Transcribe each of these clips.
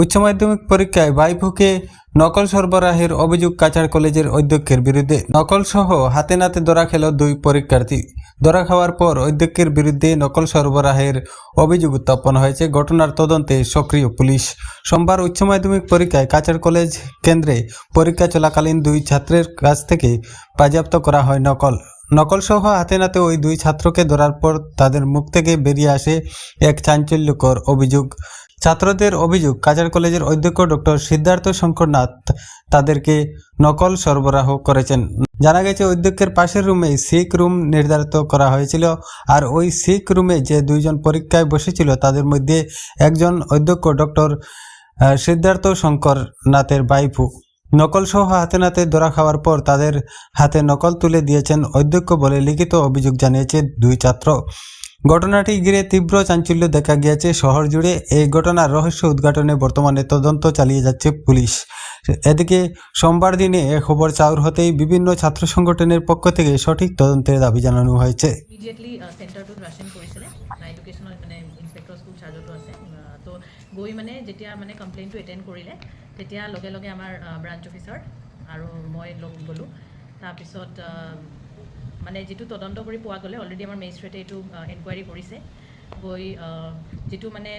উচ্চ মাধ্যমিক পরীক্ষায় বাইভুকে নকল সরবরাহের অভিযোগ কাছাড় কলেজের অধ্যক্ষের বিরুদ্ধে। নকল সহ হাতে নাতে ধরা খেল দুই পরীক্ষার্থী। ধরা খাওয়ার পর অধ্যক্ষের বিরুদ্ধে নকল সরবরাহের অভিযোগ উত্থাপন হয়েছে। ঘটনার তদন্তে সক্রিয় পুলিশ। সোমবার উচ্চ মাধ্যমিক পরীক্ষায় কাছাড় কলেজ কেন্দ্রে পরীক্ষা চলাকালীন দুই ছাত্রের কাছ থেকে বাজেয়াপ্ত করা হয় নকল। নকল সহ হাতে নাতে ওই দুই ছাত্রকে ধরার পর তাদের মুখ থেকে বেরিয়ে আসে এক চাঞ্চল্যকর অভিযোগ। ছাত্রদের অভিযোগ, কাজার কলেজের অধ্যক্ষ ডক্টর সিদ্ধার্থ শঙ্কর নাথ তাদেরকে নকল সরবরাহ করেছেন। জানা গেছে, অধ্যক্ষের পাশের রুমে সিক রুম নির্ধারিত করা হয়েছিল আর ওই সিক রুমে যে দুইজন পরীক্ষায় বসেছিল তাদের মধ্যে একজন অধ্যক্ষ ডক্টর সিদ্ধার্থ শঙ্কর নাথের বাইফু নকল সহ হাতে নাতে ধরা খাওয়ার পর তাদের হাতে নকল তুলে দিয়েছেন অধ্যক্ষ বলে লিখিত অভিযোগ জানিয়েছে দুই ছাত্র। ঘটনাটি ঘিরে তীব্র চাঞ্চল্য দেখা গিয়েছে। শহর জুড়ে এই ঘটনার রহস্য উদ্ঘাটনে বর্তমানে তদন্ত চালিয়ে যাচ্ছে পুলিশ। এদিকে সোমবার দিনে এ খবর চাউর হতেই বিভিন্ন ছাত্র সংগঠনের পক্ষ থেকে সঠিক তদন্তের দাবি জানানো হয়েছে। ইনস্পেক্টৰ স্কুল চাৰ্জতো আছে তো গৈ মানে যেতিয়া মানে কমপ্লেইনটো এটেণ্ড কৰিলে তেতিয়া লগে লগে আমাৰ ব্ৰাঞ্চ অফিচাৰ আৰু মই লগ গ'লোঁ। তাৰপিছত মানে যিটো তদন্ত কৰি পোৱা গ'লে অলৰেডি আমাৰ মেজিষ্ট্ৰেটে এইটো এনকুৱাৰী কৰিছে। গৈ যিটো মানে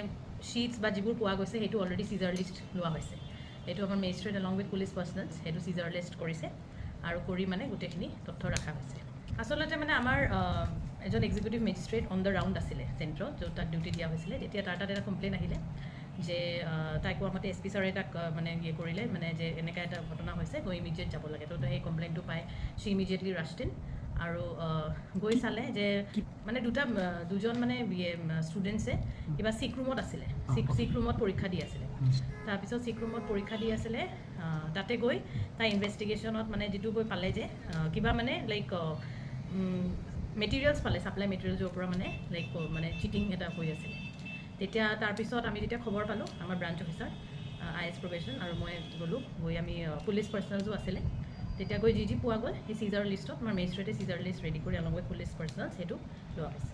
শ্বীটছ বা যিবোৰ পোৱা গৈছে সেইটো অলৰেডি চিজাৰ লিষ্ট লোৱা হৈছে। সেইটো আমাৰ magistrate along with police personnels সেইটো চিজাৰ লিষ্ট কৰিছে আৰু কৰি মানে গোটেইখিনি তথ্য ৰখা হৈছে। আচলতে মানে আমাৰ এজন executive magistrate on the round আছিলে চেণ্ট্ৰত য'ত তাক ডিউটি দিয়া হৈছিলে। তেতিয়া তাৰ তাত এটা কমপ্লেইন আহিলে যে তাই কোৱা মতে এছ পি ছাৰে তাক মানে ইয়ে কৰিলে মানে যে এনেকুৱা এটা ঘটনা হৈছে গৈ ইমিডিয়েট যাব লাগে। তো সেই কমপ্লেইনটো পাই চি ইমিডিয়েটলি ৰাষ্টিন আৰু গৈ চালে যে মানে দুটা দুজন মানে ষ্টুডেণ্টছে কিবা চিক ৰুমত আছিলে। চিক চিক ৰুমত পৰীক্ষা দি আছিলে। তাৰপিছত চিক ৰুমত পৰীক্ষা দি আছিলে তাতে গৈ তাই ইনভেষ্টিগেশ্যনত মানে যিটো গৈ পালে যে কিবা মানে লাইক মেটেৰিয়েলছ পালে ছাপ্লাই মেটেৰিয়েলছৰ পৰা মানে লাইক মানে চিটিং এটা হৈ আছিলে। তেতিয়া তাৰপিছত আমি যেতিয়া খবৰ পালোঁ আমাৰ branch officer I S probation আৰু মই গ'লোঁ গৈ আমি পুলিচ পাৰ্চনেলছো আছিলে। তেতিয়া গৈ যি যি পোৱা গ'ল সেই চিজাৰ লিষ্টত আমাৰ মেজিষ্ট্ৰেটে চিজাৰ লিষ্ট ৰেডি কৰি অলপ পুলিচ পাৰ্চনেল সেইটো লোৱা হৈছে।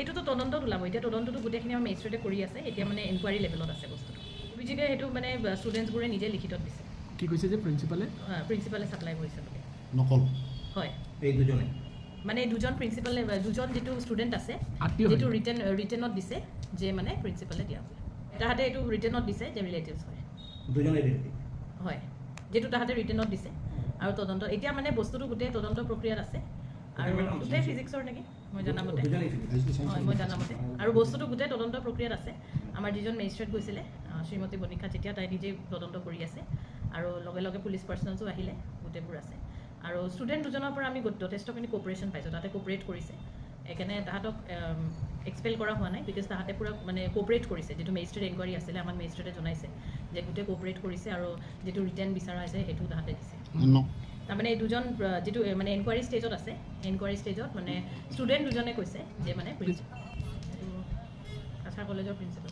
এইটোতো তদন্তত ওলাব এতিয়া তদন্তটো গোটেইখিনি আমাৰ মেজিষ্ট্ৰেটে কৰি আছে এতিয়া মানে এনকুৱাৰী লেভেলত আছে বস্তুটো। অভিযোগে সেইটো মানে ষ্টুডেণ্টছবোৰে নিজে লিখিতত দিছে। কি কৈছে যে প্ৰিন্সিপালে প্ৰিন্সিপালে ছাপ্লাই কৰিছে বুলি। নকল। হয়। এই দুজনে। মানে দুজন প্ৰিন্সিপালে দুজন যিটো ষ্টুডেণ্ট আছে হয়। যিটো ৰিটেন ৰিটেনত দিছে যে মানে প্ৰিন্সিপালে দিয়া বুলি তাহাঁতে এইটো ৰিটেনত দিছে যে ৰিলেটিভছ হয়। দুজনে হয়। যিটো তাহাঁতে ৰিটেনত দিছে আৰু তদন্ত এতিয়া মানে বস্তুটো গোটেই তদন্ত প্ৰক্ৰিয়াত আছে। আৰু গোটেই ফিজিক্সৰ নেকি? মই জনামতে হয় মই জনামতে আৰু বস্তুটো গোটেই তদন্ত প্ৰক্ৰিয়াত আছে। আমাৰ যিজন মেজিষ্ট্ৰেট গৈছিলে শ্ৰীমতী বনিকা যেতিয়া তাই নিজেই তদন্ত কৰি আছে। আৰু লগে লগে পুলিচ পাৰ্চনেলছো আহিলে গোটেইবোৰ আছে। আৰু ষ্টুডেণ্ট দুজনৰ পৰা আমি যথেষ্টখিনি কোঅপাৰেশ্যন পাইছোঁ। তাতে কোঅপাৰেট কৰিছে। সেইকাৰণে তাহাঁতক এক্সপেল কৰা হোৱা নাই বিকজ তাহাঁতে পূৰা মানে কোঅপাৰেট কৰিছে। যিটো মেজিষ্ট্ৰেট এনকুৱাৰী আছিলে আমাক মেজিষ্ট্ৰেটে জনাইছে যে গোটেই কোঅপাৰেট কৰিছে আৰু যিটো ৰিটাৰ্ণ বিচৰা হৈছে সেইটো তাহাঁতে দিছে। তাৰমানে দুজন যিটো মানে এনকুৱাৰী ষ্টেজত আছে এনকুৱাৰী ষ্টেজত মানে ষ্টুডেণ্ট দুজনে কৈছে যে মানে প্ৰিন্সিপাল কাছাৰ কলেজৰ প্ৰিন্সিপাল